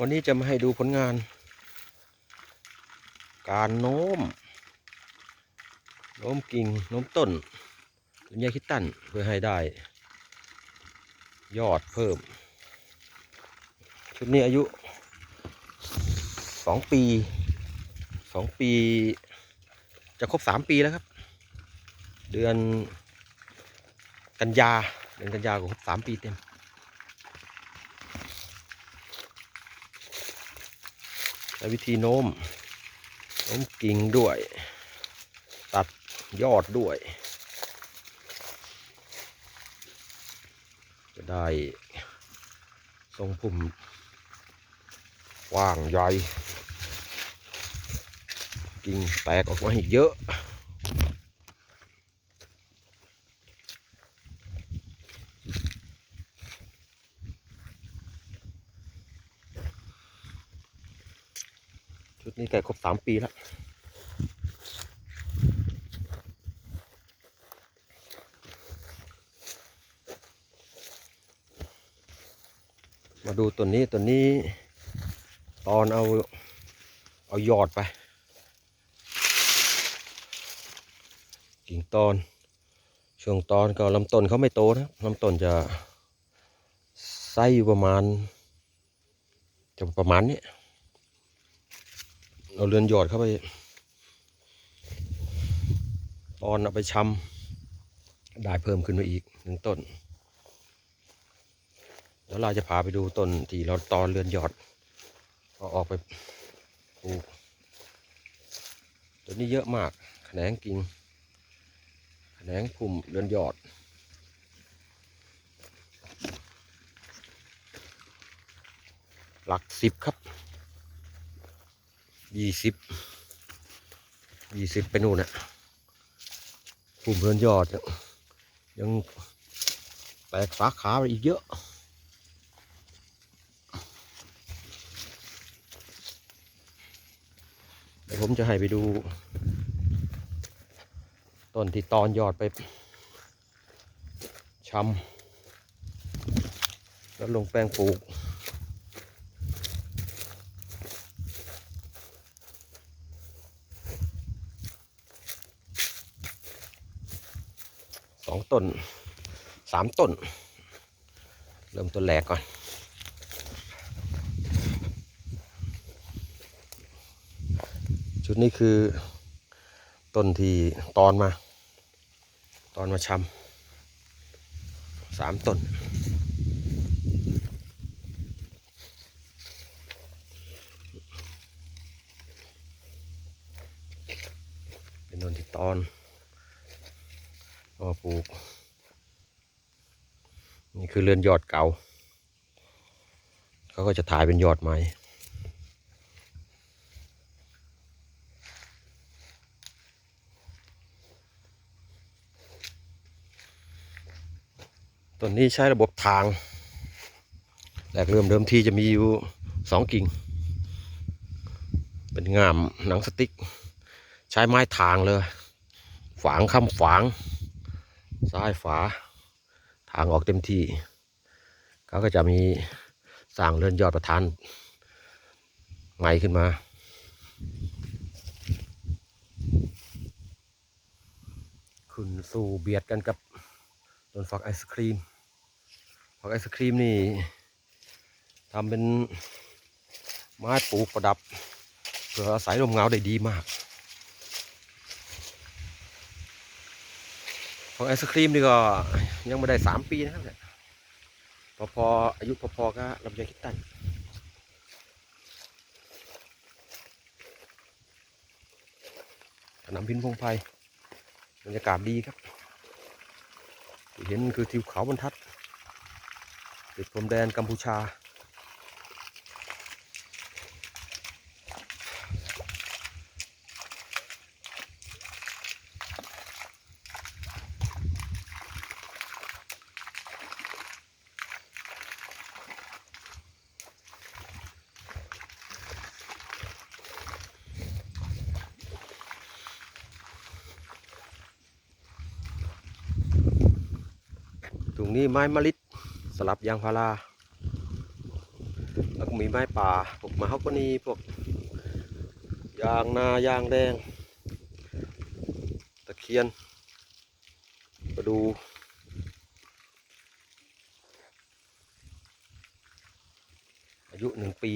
วันนี้จะมาให้ดูผลงาน การโน้ม โน้มกิ่ง โน้มต้นต้นยาคิดตันเพื่อให้ได้ ยอดเพิ่ม ชุดนี้อายุสองปีสองปี จะครบสามปีแล้วครับ เดือนกันยาเดือนกันยาก็ครบสามปีเต็ม และวิธีโน้มโน้มกิ่งด้วย ตัดยอดด้วย จะได้ทรงพุ่มกว้างใหญ่กิ่งแตกออกมาอีกเยอะ ชุดนี้แก่ครบสามปีแล้วมาดูตัวนี้ตัวนี้ตอนเอาเอายอดไป กิ่งตอน ช่วงตอนก็ลำต้นเขาไม่โตนะลำต้นจะไส้อยู่ประมาณ จะประมาณนี้ เอาเรือนหยอดเข้าไปตอนเอาไปชำได้เพิ่มขึ้นมาอีกหนึ่งต้น แล้วเราจะพาไปดูต้นที่เราตอนเรือนหยอดเอาออกไปปลูกตัวนี้เยอะมากแขนงกิ่งแขนงพุ่มเรือนหยอดหลักสิบครับ ยี่สิบยี่สิบไปนู่นน่ะกลุ่มเพื่อนยอดยยังแตกสาขาไปอีกเยอะเดี๋ยวผมจะให้ไปดู ต้นที่ตอนยอดไปช้ำแล้วลงแปลงปลูก องต้นสามต้น เริ่มต้นแรกก่อน ชุดนี้คือต้นที่ตอนมา ตอนมาชำสามต้นเป็นต้นที่ตอน ก็ปลูก นี่คือเรือนยอดเก่าเขาก็จะถ่ายเป็นยอดใหม่ต้นนี้ใช้ระบบทางแรกเริ่มเดิมทีจะมีอยู่สองกิ่ง เป็นงามหนังสติ๊ก ใช้ไม้ทางเลย ฝางคำฝาง ซ้ายฝาทางออกเต็มที่เขาก็จะมีสร้างเรือนยอดประธานใหม่ขึ้นมาขึ้นสู่เบียดกันกับต้นฝักไอศครีมฝักไอศครีมนี่ทำเป็นไม้ปลูกประดับเพื่ออาศัยลมเงาได้ดีมาก ของไอศครีมนี่ก็ยังไม่ได้สามปีนะครับเนี่ยพอพออายุพอๆก็ลำไยคิดตันสนามบินพงไพบรรยากาศดีครับ เห็นคือทิวเขาบรรทัด ติดพรมแดนกัมพูชา งนี้ไม้มะลิดสลับยางพาราแล้วก็มีไม้ป่าพวกมะฮอกกานีพวกยางนายางแดง ตะเคียนประดูอายุหนึ่งปี